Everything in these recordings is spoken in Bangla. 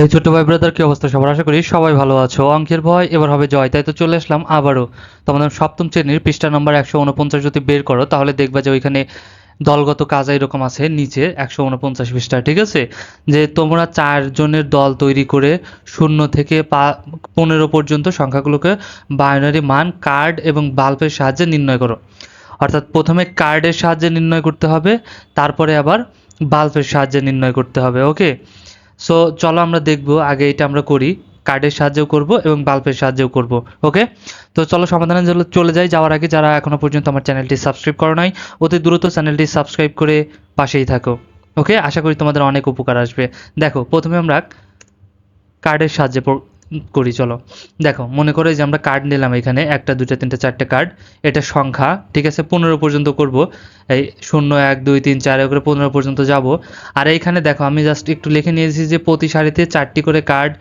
এই ছোট্ট ভাই ব্রাদার কি অবস্থা? সবার আশা করি সবাই ভালো আছো। অঙ্কের ভয়, এবার হবে জয়। তাই তো চলে আসলাম আবারও। তোমাদের সপ্তম শ্রেণির পৃষ্ঠা নম্বর একশো উনপঞ্চাশ যদি বের করো, তাহলে দেখবা যে ওইখানে দলগত কাজ এরকম আছে, নিচে একশো উনপঞ্চাশ পৃষ্ঠা, ঠিক আছে? যে তোমরা চারজনের দল তৈরি করে শূন্য থেকে পা, পনেরো পর্যন্ত সংখ্যাগুলোকে বাইনারি মান কার্ড এবং বাল্বের সাহায্যে নির্ণয় করো। অর্থাৎ প্রথমে কার্ডের সাহায্যে নির্ণয় করতে হবে, তারপরে আবার বাল্বের সাহায্যে নির্ণয় করতে হবে ওকে সো চলো আমরা দেখব, আগে এটা আমরা করি। কার্ডের সাহায্যেও করব এবং বাল্বের সাহায্যেও করব ওকে তো চলো সমাধানে জন্য চলে যাই। যাওয়ার আগে যারা এখনও পর্যন্ত আমার চ্যানেলটি সাবস্ক্রাইব করো নাই, অতি দ্রুত চ্যানেলটি সাবস্ক্রাইব করে পাশেই থাকো ওকে আশা করি তোমাদের অনেক উপকার আসবে। দেখো, প্রথমে আমরা কার্ডের সাহায্যে করি, চলো। দেখো, মনে করো যে আমরা কার্ড নিলাম এখানে, একটা দুটা তিনটা, চারটে কার্ড এটা সংখ্যা, ঠিক আছে? পনেরো পর্যন্ত করব। এই শূন্য, এক, দুই, তিন, চার করে পনেরো পর্যন্ত যাব। আর এইখানে দেখো, আমি জাস্ট একটু লিখে নিয়েছি যে প্রতি সারিতে চারটি করে কার্ড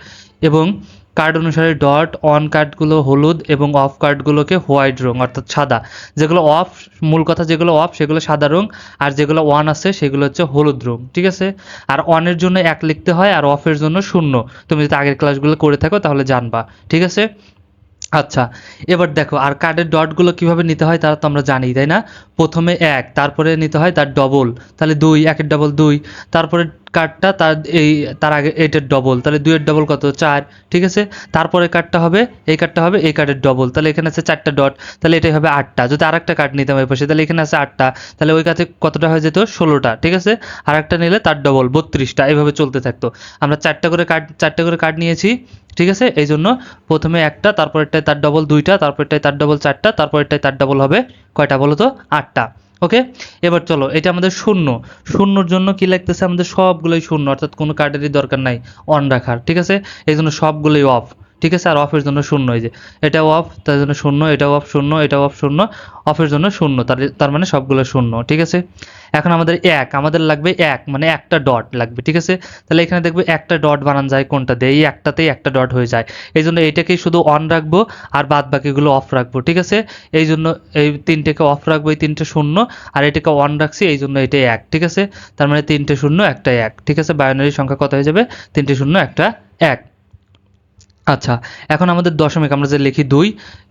এবং কার্ড অনুসারে ডট অন কার্ডগুলো হলুদ এবং অফ কার্ডগুলোকে হোয়াইট রং অর্থাৎ সাদা। যেগুলো অফ মূল কথা যেগুলো অফ সেগুলো সাদা রং আর যেগুলো ওয়ান আছে, সেগুলো হচ্ছে হলুদ রং ঠিক আছে? আর অনের জন্য এক লিখতে হয়, আর অফের জন্য শূন্য। তুমি যদি আগের ক্লাসগুলো করে থাকো, তাহলে জানবা, ঠিক আছে? আচ্ছা এবার দেখো, আর কার্ডের ডটগুলো কীভাবে নিতে হয় তারা তো আমরা জানি, তাই না? প্রথমে এক, তারপরে নিতে হয় তার ডবল তাহলে দুই, একের ডবল দুই, তারপরে কার্ডটা তার এই, তার আগে এইটার ডবল তাহলে দুইয়ের ডবল কত? চার, ঠিক আছে? তারপরে কার্ডটা হবে, এই কার্ডটা হবে, এই কার্ডের ডবল তাহলে এখানে আছে চারটা ডট তাহলে এটাই হবে আটটা। যদি আর একটা কার্ড নিতাম এই পাশে, তাহলে এখানে আছে আটটা, তাহলে ওই কাছে কতটা হয়ে যেত? ষোলোটা, ঠিক আছে? আর একটা নিলে তার ডবল বত্রিশটা, এইভাবে চলতে থাকতো। আমরা চারটা করে কার্ড চারটা করে কার্ড নিয়েছি, ঠিক আছে? এই জন্য প্রথমে একটা, তারপরেরটায় তার ডবল দুইটা তারপরটায় তার ডবল চারটা, তারপরেরটায় তার ডবল হবে কয়টা বলো তো আটটা। ওকে এবার চলো, এটা আমাদের শূন্য। শূন্যর জন্য কি লাগতেছে? আমাদের সবগুলোই শূন্য, অর্থাৎ কোনো কার্ডেরই দরকার নাই। অন রাখার, ঠিক আছে? এই জন্য সবগুলোই অফ ঠিক আছে? আর অফের জন্য শূন্য, এই যে এটাও অফ তার জন্য শূন্য, এটাও অফ শূন্য, এটাও অফ শূন্য অফের জন্য শূন্য, তার তার মানে সবগুলো শূন্য, ঠিক আছে? এখন আমাদের এক, আমাদের লাগবে এক মানে একটা ডট লাগবে, ঠিক আছে? তাহলে এখানে দেখবে একটা ডট বানান যায় কোনটা দিয়ে? এই একটাতেই একটা ডট হয়ে যায়। এই জন্য এইটাকেই শুধু অন রাখব আর বাদ বাকিগুলো অফ রাখব, ঠিক আছে? এই জন্য এই তিনটেকে অফ রাখব, এই তিনটে শূন্য, আর এটাকে অন রাখছি এই জন্য এটাই এক, ঠিক আছে? তার মানে তিনটে শূন্য, একটা এক, ঠিক আছে? বায়োনারি সংখ্যা কত হয়ে যাবে? তিনটে শূন্য, একটা এক। আচ্ছা এখন আমাদের দশমিক, আমরা যে লিখি দুই,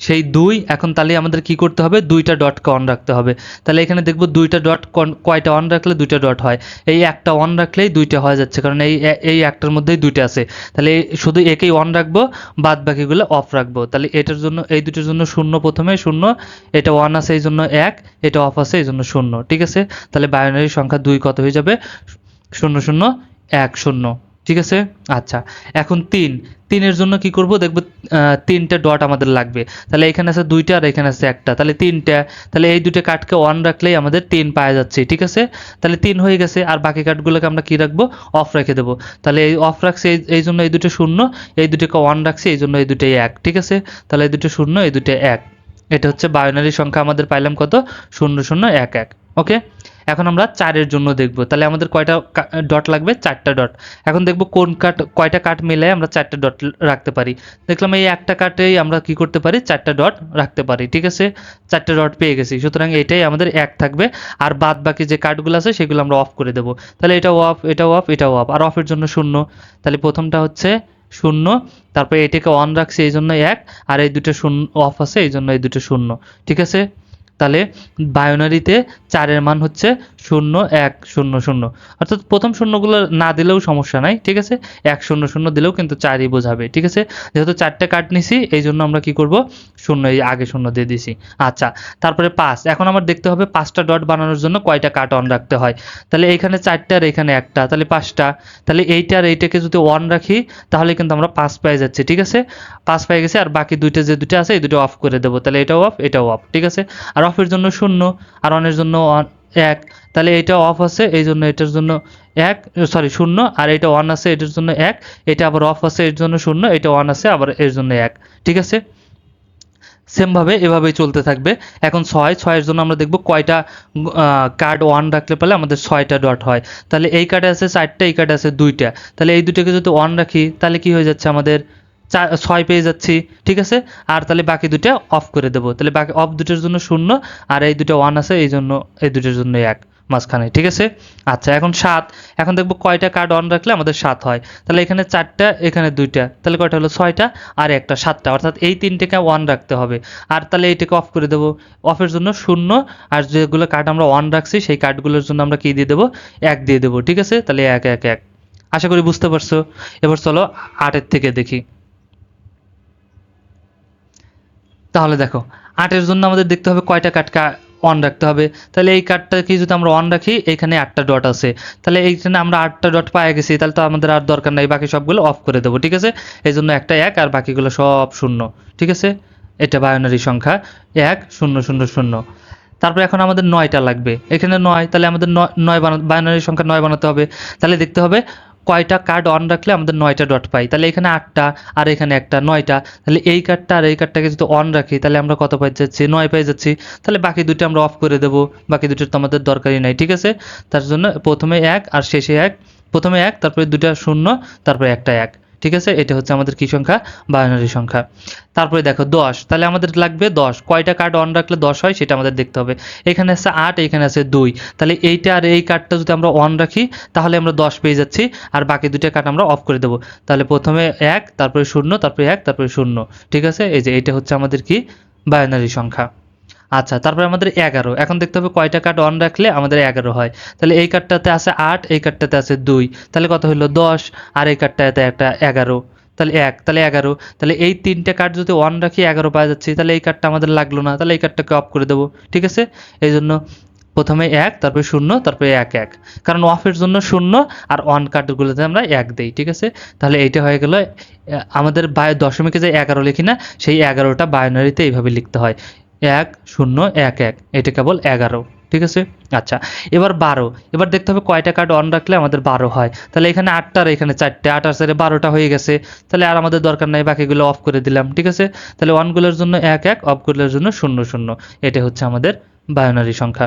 সেই দুই, এখন তাহলে আমাদের কি করতে হবে? দুইটা ডটকে অন রাখতে হবে। তাহলে এখানে দেখব দুইটা ডট কয়টা অন রাখলে দুইটা ডট হয়? এই একটা অন রাখলেই দুইটা হয়ে যাচ্ছে, কারণ এই এই একটার মধ্যেই দুইটা আছে। তাহলে শুধু একেই অন রাখব, বাদ বাকিগুলো অফ রাখব। তাহলে এটার জন্য, এই দুটোর জন্য শূন্য প্রথমে শূন্য, এটা ওয়ান আছে, এই জন্য এক, এটা অফ আছে, এই জন্য শূন্য, ঠিক আছে? তাহলে বায়োনারি সংখ্যা দুই কত হয়ে যাবে? শূন্য শূন্য, এক, শূন্য। ঠিক আছে? আচ্ছা এখন তিন। তিনের জন্য কি করব? দেখব তিনটে ডট আমাদের লাগবে। তাহলে এখানে আছে দুইটা আর এখানে আছে একটা। তাহলে তিনটা, তাহলে এই দুটো কাঠকে অন রাখলেই আমাদের তিন পাওয়া যাচ্ছে, ঠিক আছে? তাহলে তিন হয়ে গেছে, আর বাকি কাঠগুলোকে আমরা কি রাখব? অফ রেখে দেবো। তাহলে এই অফ রাখছে, এই- এই জন্য এই দুটো শূন্য, এই দুটোকে অন রাখছে, এই জন্য এই দুটোই এক, ঠিক আছে? তাহলে এই দুটো শূন্য, এই দুটো এক। এটা হচ্ছে বাইনারি সংখ্যা, আমাদের পাইলাম কত? শূন্য শূন্য, এক এক ওকে এখন আমরা চারের জন্য দেখব। তাহলে আমাদের কয়টা ডট লাগবে? চারটা ডট এখন দেখব কোন কাট, কয়টা কাট মিলে আমরা চারটা ডট রাখতে পারি। দেখলাম এই একটা কাটেই আমরা কি করতে পারি? চারটা ডট রাখতে পারি, ঠিক আছে? চারটা ডট পেয়ে গেছি। সুতরাং এটাই আমাদের এক থাকবে। আর বাদ বাকি যে কার্ডগুলো আছে, সেগুলো আমরা অফ করে দেবো। তাহলে এটাও অফ এটাও অফ এটাও অফ আর অফের জন্য শূন্য। তাহলে প্রথমটা হচ্ছে শূন্য। তারপরে এটাকে অন রাখছি, এই জন্য এক। আর এই দুটো শূন্য অফ আছে, এই জন্য এই দুটো শূন্য। ঠিক আছে? তাহলে বায়োনারিতে চারের মান হচ্ছে শূন্য, এক, শূন্য শূন্য। অর্থাৎ প্রথম শূন্যগুলো না দিলেও সমস্যা নাই, ঠিক আছে? এক, শূন্য শূন্য দিলেও কিন্তু চারই বোঝাবে, ঠিক আছে? যেহেতু চারটে কাট নিছি, এই জন্য আমরা কি করব? শূন্য, এই আগে শূন্য দিয়ে দিছি। আচ্ছা তারপরে পাঁচ। এখন আমার দেখতে হবে পাঁচটা ডট বানানোর জন্য কয়টা কাট অন রাখতে হয়। তাহলে এইখানে চারটা আর এখানে একটা, তাহলে পাঁচটা। তাহলে এইটা আর এইটাকে যদি অন রাখি, তাহলে কিন্তু আমরা পাঁচ পেয়ে যাচ্ছি, ঠিক আছে? পাঁচ পেয়ে গেছে, আর বাকি দুইটা যে দুটো আছে, এই দুটো অফ করে দেবো। তাহলে এটাও অফ এটাও অফ ঠিক আছে? আর অফের জন্য শূন্য, আর অনের জন্য এক। তাহলে এটা অফ আছে, এই জন্য এটার জন্য এক সরি শূন্য, আর এটা ওয়ান আছে, এটার জন্য এক। এটা আবার অফ আছে, এর জন্য শূন্য, এটা ওয়ান আছে, আবার এর জন্য এক। ঠিক আছে? সেমভাবে এভাবেই চলতে থাকবে। এখন ছয়, ছয়ের জন্য আমরা দেখব কয়টা কার্ড ওয়ান রাখলে পেলে আমাদের ছয়টা ডট হয়। তাহলে এই কার্ডে আছে চারটা, এই কার্ডে আছে দুইটা। তাহলে এই দুটোকে যদি ওয়ান রাখি, তাহলে কি হয়ে যাচ্ছে আমাদের? ছয় পেয়ে যাচ্ছি, ঠিক আছে? আর তাহলে বাকি দুটো অফ করে দেবো। তাহলে বাকি অফ দুটোর জন্য শূন্য, আর এই দুটো ওয়ান আছে, এই জন্য, এই দুটোর জন্য এক মাঝখানে, ঠিক আছে? আচ্ছা এখন সাত। এখন দেখব কয়টা কার্ড অন রাখলে আমাদের সাত হয়। তাহলে এখানে চারটা, এখানে দুইটা। তাহলে কয়টা হলো? ছয়টা আর একটা সাতটা। অর্থাৎ এই তিনটেকে অন রাখতে হবে। আর তাহলে এইটাকে অফ করে দেবো। অফের জন্য শূন্য। আর যেগুলো কার্ড আমরা অন রাখছি, সেই কার্ডগুলোর জন্য আমরা কি দিয়ে দেবো? এক দিয়ে দেবো, ঠিক আছে? তাহলে এক এক এক। আশা করি বুঝতে পারছ। এবার চলো আটের থেকে দেখি। তাহলে দেখো, আটের জন্য আমাদের দেখতে হবে কয়টা কার্ড অন রাখতে হবে। তাহলে এই কার্ডটাকে যদি আমরা অন রাখি, এখানে আটটা ডট আছে। তাহলে এইখানে আমরা আটটা ডট পায়ে গেছি, তাহলে তো আমাদের আর দরকার নাই, বাকি সবগুলো অফ করে দেবো, ঠিক আছে? এই জন্য একটা এক আর বাকিগুলো সব শূন্য, ঠিক আছে? এটা বায়োনারি সংখ্যা, এক, শূন্য শূন্য শূন্য। তারপরে এখন আমাদের নয়টা লাগবে। এখানে নয়, তাহলে আমাদের নয় নয় বানা বাইনারি সংখ্যা নয় বানাতে হবে। তাহলে দেখতে হবে কয়টা কার্ড অন রাখলে আমাদের নয়টা ডট পাই। তাহলে এখানে আটটা, আর এখানে একটা নয়টা। তাহলে এই কার্ডটা আর এই কার্ডটাকে যদি অন রাখি, তাহলে আমরা কত পাই যাচ্ছি? নয় পাই যাচ্ছি। তাহলে বাকি দুটো আমরা অফ করে দেবো। বাকি দুটোর তো আমাদের দরকারই নাই, ঠিক আছে? তার জন্য প্রথমে এক, আর শেষে এক। প্রথমে এক, তারপরে দুটা শূন্য, তারপরে একটা এক। ঠিক আছে? এটা হচ্ছে আমাদের কি সংখ্যা? বাইনারি সংখ্যা। তারপরে দেখো, দশ। তাহলে আমাদের লাগবে দশ। কয়টা কার্ড অন রাখলে দশ হয় সেটা আমাদের দেখতে হবে। এখানে আছে আট, এখানে আছে দুই। তাহলে এইটা আর এই কার্ডটা যদি আমরা অন রাখি, তাহলে আমরা দশ পেয়ে যাচ্ছি। আর বাকি দুটো কার্ড আমরা অফ করে দেবো। তাহলে প্রথমে এক, তারপরে শূন্য, তারপরে এক, তারপরে শূন্য। ঠিক আছে? এই যে এটা হচ্ছে আমাদের কি? বাইনারি সংখ্যা। আচ্ছা তারপরে আমাদের এগারো। এখন দেখতে হবে কয়টা কার্ড অন রাখলে আমাদের এগারো হয়। তাহলে এই কার্ডটাতে আছে আট, এই কার্ডটাতে আছে দুই। তাহলে কত হলো? দশ। আর এই কার্ডটাতে একটা এগারো। তাহলে এক, তাহলে এগারো। তাহলে এই তিনটে কার্ড যদি অন রাখি, এগারো পাওয়া যাচ্ছে, তাহলে এই কার্ডটা আমাদের লাগল না। তাহলে এই কার্ডটাকে অফ করে দেবো। ঠিক আছে? এই জন্য প্রথমে এক, তারপরে শূন্য, তারপরে এক এক। কারণ অফের জন্য শূন্য আর অন কার্ডগুলোতে আমরা এক দেই। ঠিক আছে? তাহলে এইটা হয়ে গেল আমাদের বায় দশমিকে যে এগারো লিখি না, সেই এগারোটা বায়োনারিতে এইভাবে লিখতে হয়। এক, শূন্য, এক এক। এটা কেবল এগারো, ঠিক আছে? আচ্ছা এবার বারো। এবার দেখতে হবে কয়টা কার্ড অন রাখলে আমাদের বারো হয়। তাহলে এখানে আটটার এখানে চারটে। আট আর চারে বারোটা হয়ে গেছে। তাহলে আর আমাদের দরকার নাই, বাকিগুলো অফ করে দিলাম, ঠিক আছে? তাহলে অনগুলোর জন্য এক এক অফগুলোর জন্য শূন্য শূন্য। এটা হচ্ছে আমাদের বায়োনারি সংখ্যা।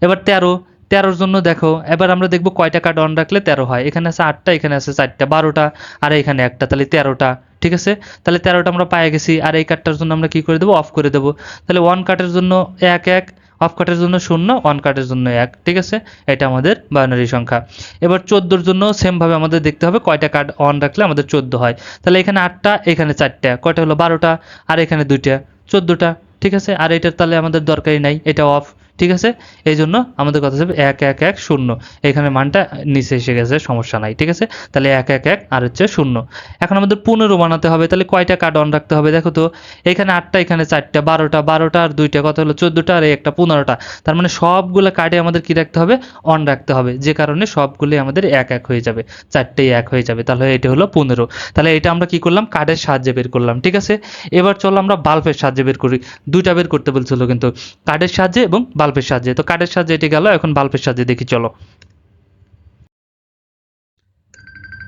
এবার তেরো। তেরোর জন্য দেখো, এবার আমরা দেখব কয়টা কার্ড অন রাখলে তেরো হয়। এখানে আছে আটটা, এখানে আছে চারটা, বারোটা, আর এখানে একটা, তাহলে তেরোটা। ঠিক আছে? তাহলে তেরোটা আমরা পায়ে গেছি, আর এই কার্ডটার জন্য আমরা কি করে দেবো? অফ করে দেবো। তাহলে ওয়ান কার্ডের জন্য এক এক অফ কার্ডের জন্য শূন্য ওয়ান কার্ডের জন্য এক, ঠিক আছে? এটা আমাদের বাইনারি সংখ্যা। এবার চোদ্দোর জন্য সেমভাবে আমাদের দেখতে হবে, কয়টা কার্ড অন রাখলে আমাদের চোদ্দ হয়। তাহলে এখানে আটটা, এখানে চারটা, কয়টা হলো বারোটা, আর এখানে দুইটা, চোদ্দোটা, ঠিক আছে? আর এটার তাহলে আমাদের দরকারই নাই, এটা অফ ঠিক আছে? এই জন্য আমাদের কথা হবে এক এক এক, শূন্য। এখানে মানটা নিচে এসে গেছে, সমস্যা নাই, ঠিক আছে? তাহলে এক এক এক, আর হচ্ছে শূন্য। এখন আমাদের পনেরো বানাতে হবে, তাহলে কয়টা কার্ড অন রাখতে হবে? দেখো তো, এখানে আটটা, এখানে চারটা, বারোটা বারোটা আর দুইটা, কত হলো? চোদ্দোটা আর একটা, পনেরোটা। তার মানে সবগুলো কার্ডে আমাদের কি রাখতে হবে? অন রাখতে হবে। যে কারণে সবগুলোই আমাদের এক এক হয়ে যাবে, চারটেই এক হয়ে যাবে। তাহলে এটা হলো পনেরো। তাহলে এটা আমরা কি করলাম? কার্ডের সাহায্যে বের করলাম, ঠিক আছে? এবার চলো আমরা বাল্বের সাহায্যে বের করি। দুইটা বের করতে বলছিল কিন্তু। কার্ডের সাহায্যে এবং বাল্বের সাহায্যে। তো কার্ডের সাহায্যে এটি গেল, এখন বাল্বের সাহায্যে দেখি, চলো।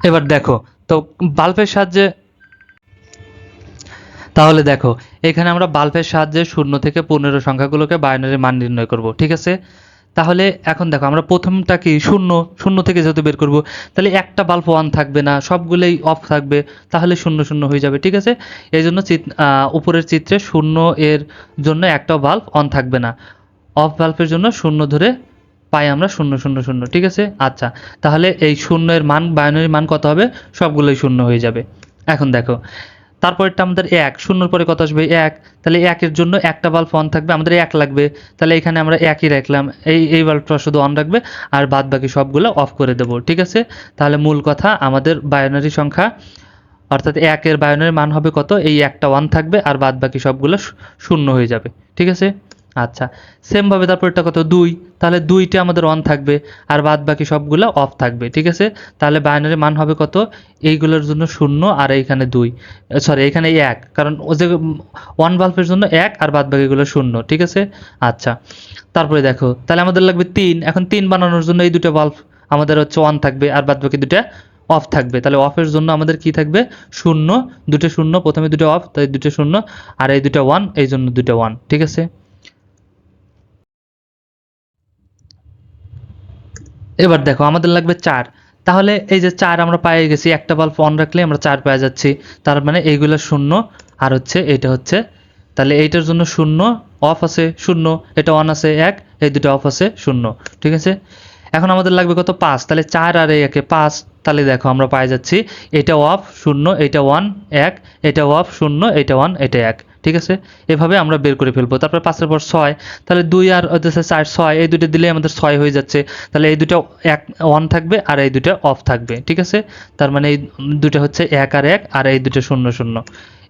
এবার দেখো, তো বাল্বের সাহায্যে, তাহলে দেখো, এখানে আমরা বাল্বের সাহায্যে শূন্য থেকে পনেরো সংখ্যাগুলোকে বাইনারি মান নির্ণয় করব, ঠিক আছে? তাহলে এখন দেখো, আমরা প্রথমটা কি, শূন্য শূন্য থেকে যেহেতু বের করব, তাহলে একটা বাল্ব অন থাকবে না, সবগুলোই অফ থাকবে, তাহলে শূন্য শূন্য হয়ে যাবে, ঠিক আছে? এই জন্য উপরের চিত্রে শূন্য এর জন্য একটা বাল্ব অন থাকবে না। অফ বাল্বের জন্য শূন্য ধরে পাই আমরা শূন্য শূন্য শূন্য, ঠিক আছে? আচ্ছা তাহলে এই শূন্যের মান বাইনারি মান কত হবে? সবগুলোই শূন্য হয়ে যাবে। এখন দেখো, তারপরেরটা আমাদের এক, শূন্যর পরে কত আসবে? এক, তাহলে একের জন্য একটা বাল্ব অন থাকবে, আমাদের এক লাগবে। তাহলে এখানে আমরা একই রাখলাম, এই এই বাল্বটা শুধু অন রাখবে, আর বাদ বাকি সবগুলো অফ করে দেবো, ঠিক আছে? তাহলে মূল কথা, আমাদের বাইনারি সংখ্যা, অর্থাৎ একের বায়নের মান হবে কত? এই একটা ওয়ান থাকবে, আর বাদ বাকি সবগুলো শূন্য হয়ে যাবে, ঠিক আছে? আচ্ছা সেমভাবে তারপরটা কত দুই। তাহলে দুইটা আমাদের অন থাকবে, আর বাদ বাকি সবগুলো অফ থাকবে, ঠিক আছে? তাহলে বাইনারি মান হবে কত? এইগুলোর জন্য শূন্য আর এইখানে দুই। সরি এখানে এক, কারণ ও যে ওয়ান বাল্বের জন্য এক আর বাদ বাকিগুলো শূন্য, ঠিক আছে? আচ্ছা তারপরে দেখো, তাহলে আমাদের লাগবে তিন। এখন তিন বানানোর জন্য এই দুটো বাল্ব আমাদের হচ্ছে ওয়ান থাকবে আর বাদ বাকি দুটো অফ থাকবে। তাহলে অফের জন্য আমাদের কি থাকবে? শূন্য দুটো শূন্য, প্রথমে দুটো অফ তাই দুটো শূন্য, আর এই দুটো ওয়ান এই জন্য দুটো ওয়ান ঠিক আছে? এবার দেখো, আমাদের লাগবে চার। তাহলে এই যে চার আমরা পেয়ে গেছি, একটা বাল্ব অন রাখলে আমরা চার পেয়ে যাচ্ছি। তার মানে এইগুলো শূন্য, আর হচ্ছে এটা হচ্ছে, তাহলে এইটার জন্য শূন্য অফ আছে শূন্য, এটা অন আছে এক, এই দুটো অফ আছে শূন্য, ঠিক আছে? এখন আমাদের লাগবে কত? পাঁচ। তাহলে চার আর একে পাঁচ, তাহলে দেখো আমরা পাই যাচ্ছি, এটা অফ শূন্য, এটা ওয়ান এক, এটা অফ শূন্য, এটা ওয়ান এটা এক। ঠিক আছে? এভাবে আমরা বের করে ফেলব। তারপর পাঁচের পর ছয়, তাহলে দুই আর হচ্ছে চার, ছয়, এই দুটো দিলে আমাদের ছয় হয়ে যাচ্ছে। তাহলে এই দুটো এক অন থাকবে আর এই দুটো অফ থাকবে, ঠিক আছে? তার মানে এই দুটো হচ্ছে এক আর এক আর এই দুটো শূন্য শূন্য।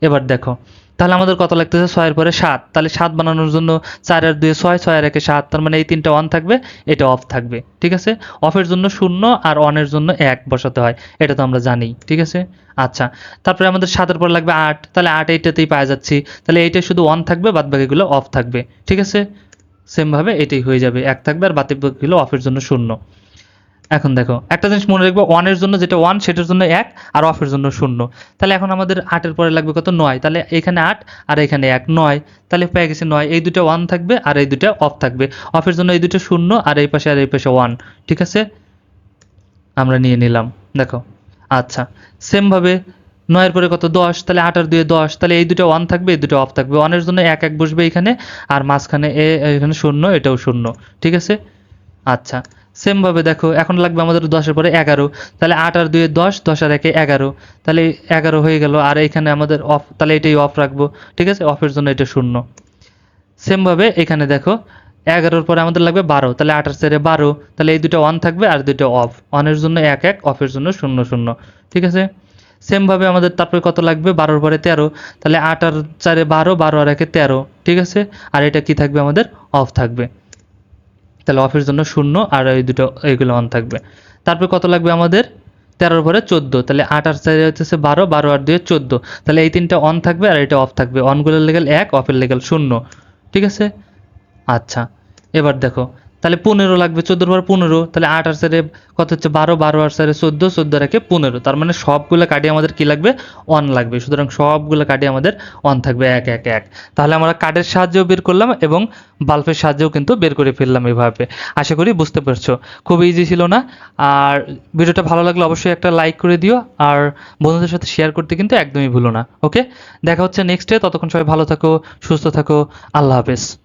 এবার দেখো তাহলে আমাদের কত লাগতেছে? ছয়ের পরে সাত। তাহলে সাত বানানোর জন্য চার আর দুয়ে ছয় ছয় আর একে সাত, তার মানে এই তিনটা অন থাকবে, এটা অফ থাকবে, ঠিক আছে? অফের জন্য শূন্য আর অনের জন্য এক বসাতে হয়, এটা তো আমরা জানি, ঠিক আছে? আচ্ছা তারপরে আমাদের সাতের পর লাগবে আট, তাহলে আট এইটাতেই পাওয়া যাচ্ছি, তাহলে এইটা শুধু অন থাকবে বাদ বাকিগুলো অফ থাকবে, ঠিক আছে? সেমভাবে এটাই হয়ে যাবে, এক থাকবে আর বাকি বাকিগুলো অফের জন্য শূন্য। এখন দেখো, একটা জিনিস মনে রাখব ওয়ানের জন্য যেটা ওয়ান সেটার জন্য এক, আর অফের জন্য শূন্য। তাহলে এখন আমাদের আটের পরে লাগবে কত? নয়। তাহলে এখানে আট, আর এখানে এক, নয়। তাহলে পেয়ে গেছে নয়। এই দুটো ওয়ান থাকবে, আর এই দুটো অফ থাকবে। অফের জন্য এই দুটো শূন্য, আর এই পাশে, আর এই পাশে ওয়ান ঠিক আছে? আমরা নিয়ে নিলাম। দেখো আচ্ছা। সেমভাবে নয়ের পরে কত? দশ। তাহলে আট আর দুয়ে দশ। তাহলে এই দুটো ওয়ান থাকবে, এই দুটো অফ থাকবে। ওয়ানের জন্য এক এক বসবে এখানে, আর মাঝখানে এ, এখানে শূন্য, এটাও শূন্য। ঠিক আছে? আচ্ছা। সেমভাবে দেখো, এখন লাগবে আমাদের দশের পরে এগারো। তাহলে আট আর দুয়ে দশ দশ আর একে এগারো। তাহলে এগারো হয়ে গেল, আর এখানে আমাদের অফ তাহলে এটাই অফ রাখব। ঠিক আছে? অফের জন্য এটা শূন্য। সেমভাবে এখানে দেখো, এগারোর পরে আমাদের লাগবে বারো। তাহলে আঠাশ চারে বারো, তাহলে এই দুটো অন থাকবে আর দুটো অফ অনের জন্য এক এক অফের জন্য শূন্য শূন্য। ঠিক আছে? সেমভাবে আমাদের তারপরে কত লাগবে? বারোর পরে তেরো। তাহলে আট আর চারে বারো বারো আর একে তেরো। ঠিক আছে? আর এটা কি থাকবে? আমাদের অফ থাকবে। তাহলে অফের জন্য শূন্য আর এই দুটো এগুলো অন থাকবে। তারপর কত লাগবে আমাদের? তেরোর পরে চোদ্দ। তাহলে আট আর চারে হচ্ছে বারো বারো আর দুয়ে চোদ্দ। তাহলে এই তিনটা অন থাকবে আর এটা অফ থাকবে। অনগুলোর লেগেল এক অফের লেগেল শূন্য। ঠিক আছে? আচ্ছা। এবার দেখো তাহলে পনেরো লাগবে, চোদ্দোর পর পনেরো, তাহলে আট আর চারে কত হচ্ছে? বারো বারো আর চারে চোদ্দ চোদ্দ রেখে পনেরো। তার মানে সবগুলো কাটিয়ে আমাদের কি লাগবে? অন লাগবে। সুতরাং সবগুলো কাটিয়ে আমাদের অন থাকবে, এক এক এক। তাহলে আমরা কার্ডের সাহায্যেও বের করলাম এবং বাল্বের সাহায্যেও কিন্তু বের করে ফেললাম এভাবে। আশা করি বুঝতে পারছ। খুব ইজি ছিল না। আর ভিডিওটা ভালো লাগলে অবশ্যই একটা লাইক করে দিও। আর বন্ধুদের সাথে শেয়ার করতে কিন্তু একদমই ভুলো না। ওকে দেখা হচ্ছে নেক্সটে ততক্ষণ সবাই ভালো থাকো, সুস্থ থাকো। আল্লাহ হাফেজ।